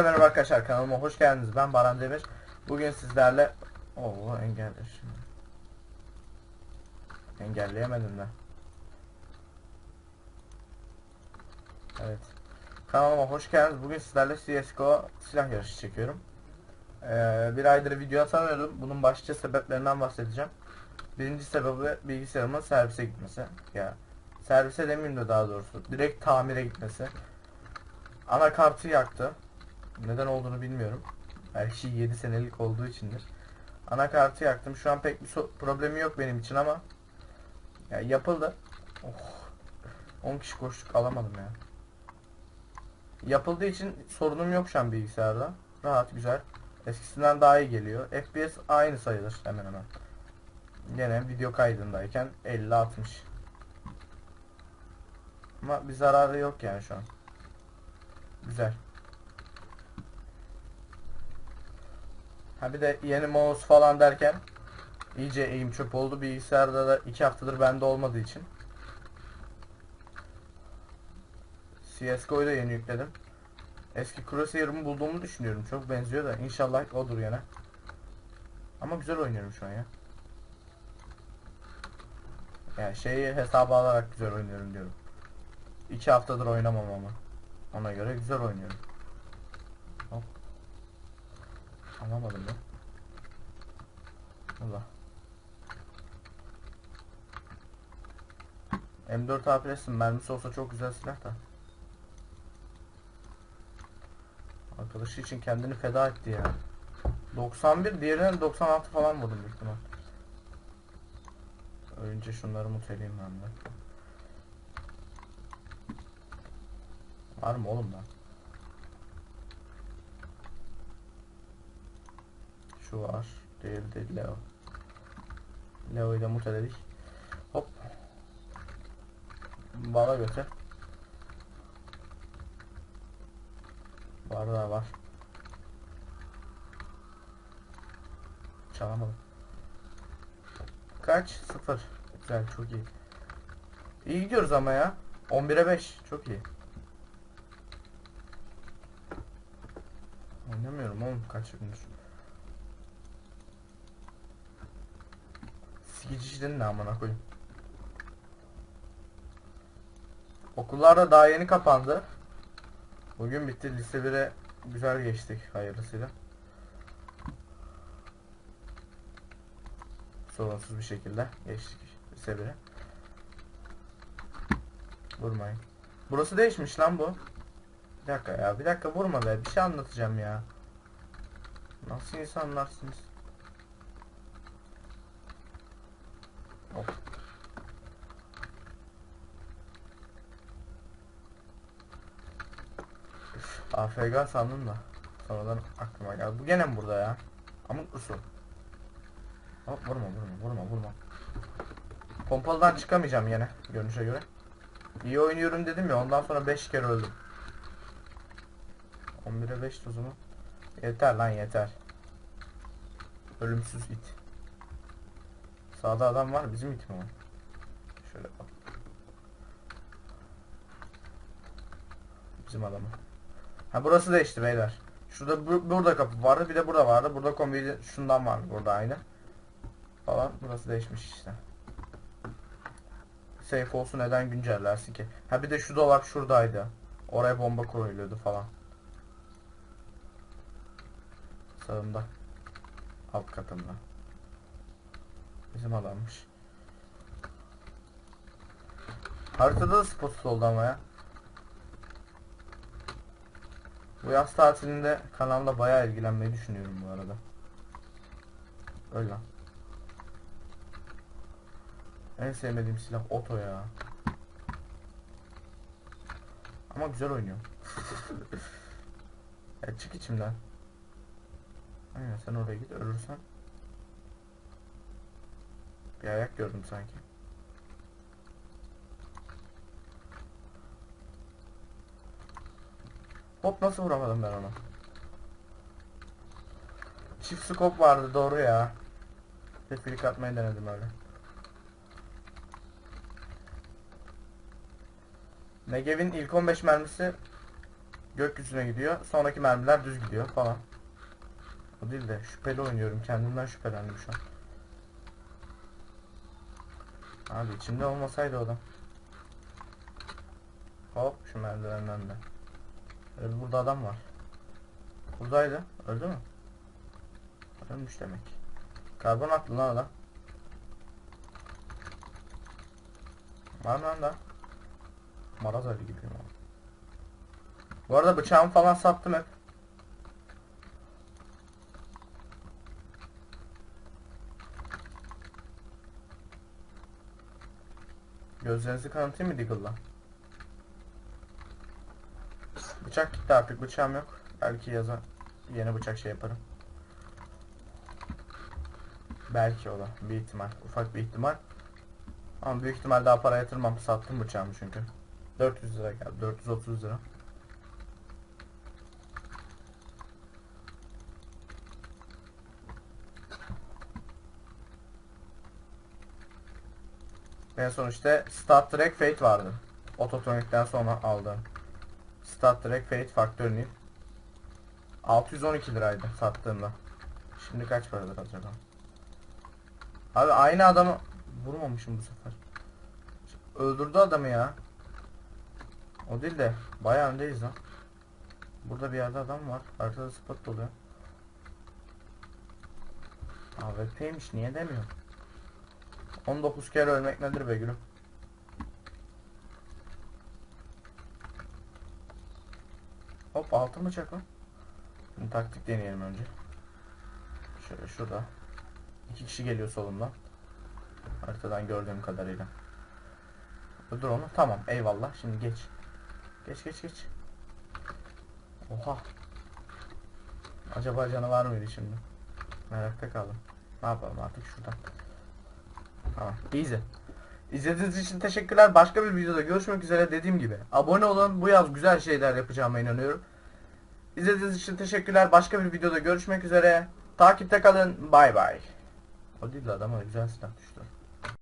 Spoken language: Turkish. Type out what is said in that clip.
Hepinize merhaba arkadaşlar kanalıma hoş geldiniz. Ben Baran Demir. Bugün sizlerle Oo engeller şimdi. Engelleyemedim de. Evet. Kanalıma hoş geldiniz. Bugün sizlerle CS:GO silah yarışı çekiyorum. Ee, bir aydır video atamıyordum. Bunun başlıca sebeplerinden bahsedeceğim. Birinci sebebi bilgisayarımın servise gitmesi. Ya servise demeyeyim de daha doğrusu. Direkt tamire gitmesi. Anakartı yaktı. Neden olduğunu bilmiyorum. Belki 7 senelik olduğu içindir. Anakartı yaktım. Şu an pek bir so- problemi yok benim için ama ya yapıldı. Oh. 10 kişi koştuk alamadım ya. Yapıldığı için sorunum yok şu an bilgisayarda. Rahat güzel. Eskisinden daha iyi geliyor. FPS aynı sayılır hemen hemen. Gene video kaydındayken 50-60. Ama bir zararı yok yani şu an. Güzel. Ha bir de yeni mouse falan derken iyice eğim çöp oldu. Bilgisayarda da 2 haftadır bende olmadığı için. CSGO'yu da yeni yükledim. Eski Crosshair'ımı bulduğumu düşünüyorum. Çok benziyor da inşallah odur yine. Ama güzel oynuyorum şu an ya. Yani şeyi hesaba alarak güzel oynuyorum diyorum. 2 haftadır oynamam ama. Ona göre güzel oynuyorum. Hop. Anlamadım ben. Allah. M4 APS'in mermisi olsa çok güzel silah da. Arkadaşı için kendini feda etti ya. 91 diğerine 96 falan vurdum büyük ihtimal. Önce şunları muteleyim ben de. Var mı oğlum lan? Şu var. Diğeri de Leo. Leo'yu da muteledik. Hop. Bala götür. Var da var. Çalamadım. Kaç? Sıfır. Güzel çok iyi. İyi gidiyoruz ama ya. 11'e 5. Çok iyi. Oynamıyorum oğlum kaç gündür. Sikici işlerin ne amına koyayım. Okullar da daha yeni kapandı. Bugün bitti lise 1'e güzel geçtik hayırlısıyla. Sorunsuz bir şekilde geçtik lise 1'e. Vurmayın. Burası değişmiş lan bu. Bir dakika ya bir dakika vurma be bir şey anlatacağım ya. Nasıl insanlarsınız? AFK sandım da. Sonradan aklıma geldi. Bu gene mi burada ya? Amık mısın? Hop vurma vurma vurma vurma. Pompalıdan çıkamayacağım yine görünüşe göre. İyi oynuyorum dedim ya ondan sonra 5 kere öldüm. 11'e 5 tuzumu. Yeter lan yeter. Ölümsüz it. Sağda adam var bizim it mi o? Şöyle bak. Bizim adamı. Ha burası değişti beyler. Şurada bu, burada kapı vardı bir de burada vardı. Burada kombi şundan var burada aynı. Falan burası değişmiş işte. Safe olsun neden güncellersin ki? Ha bir de şu dolap şuradaydı. Oraya bomba koyuluyordu falan. Sağımda. Alt katımda. Bizim adammış. Haritada da spotsuz oldu ama ya. Bu yaz tatilinde kanalda bayağı ilgilenmeyi düşünüyorum bu arada. Öyle. En sevmediğim silah oto ya. Ama güzel oynuyor. ya çık içimden. Aynen sen oraya git ölürsen. Bir ayak gördüm sanki. Hop nasıl vuramadım ben onu? Çift scope vardı doğru ya. Flick atmayı denedim öyle. Negev'in ilk 15 mermisi gökyüzüne gidiyor. Sonraki mermiler düz gidiyor falan. O değil de şüpheli oynuyorum. Kendimden şüphelendim şu an. Abi içimde olmasaydı o da. Hop şu merdivenden de. Burada adam var. Buradaydı. Öldü mü? Ölmüş demek. Karbon attı lan adam. Var mı lan da? Maraz Ali gibi ya. Bu arada bıçağımı falan sattım hep. Gözlerinizi kanatayım mı Deagle'la? Bıçak gitti artık bıçağım yok. Belki yaza yeni bıçak şey yaparım. Belki o da bir ihtimal. Ufak bir ihtimal. Ama büyük ihtimal daha para yatırmam. Sattım bıçağımı çünkü. 400 lira geldi. 430 lira. En son işte Star Trek Fate vardı. Ototronik'ten sonra aldım. Star Trek Fate Factory New. 612 liraydı sattığımda. Şimdi kaç paradır acaba? Abi aynı adamı vurmamışım bu sefer. Öldürdü adamı ya. O değil de bayağı öndeyiz lan. Burada bir yerde adam var. Arkada spot doluyor. AWP'ymiş niye demiyor? 19 kere ölmek nedir be gülüm? Hop altın bıçak lan. Şimdi taktik deneyelim önce. Şöyle şurada. İki kişi geliyor solumdan. Haritadan gördüğüm kadarıyla. Dur onu. Tamam. Eyvallah. Şimdi geç. Geç geç geç. Oha. Acaba canavar mıydı şimdi? Merakta kaldım. Ne yapalım artık şuradan. Tamam. Easy. İzlediğiniz için teşekkürler. Başka bir videoda görüşmek üzere dediğim gibi. Abone olun. Bu yaz güzel şeyler yapacağıma inanıyorum. İzlediğiniz için teşekkürler. Başka bir videoda görüşmek üzere. Takipte kalın. Bay bay. O değil de adama güzel silah düştü.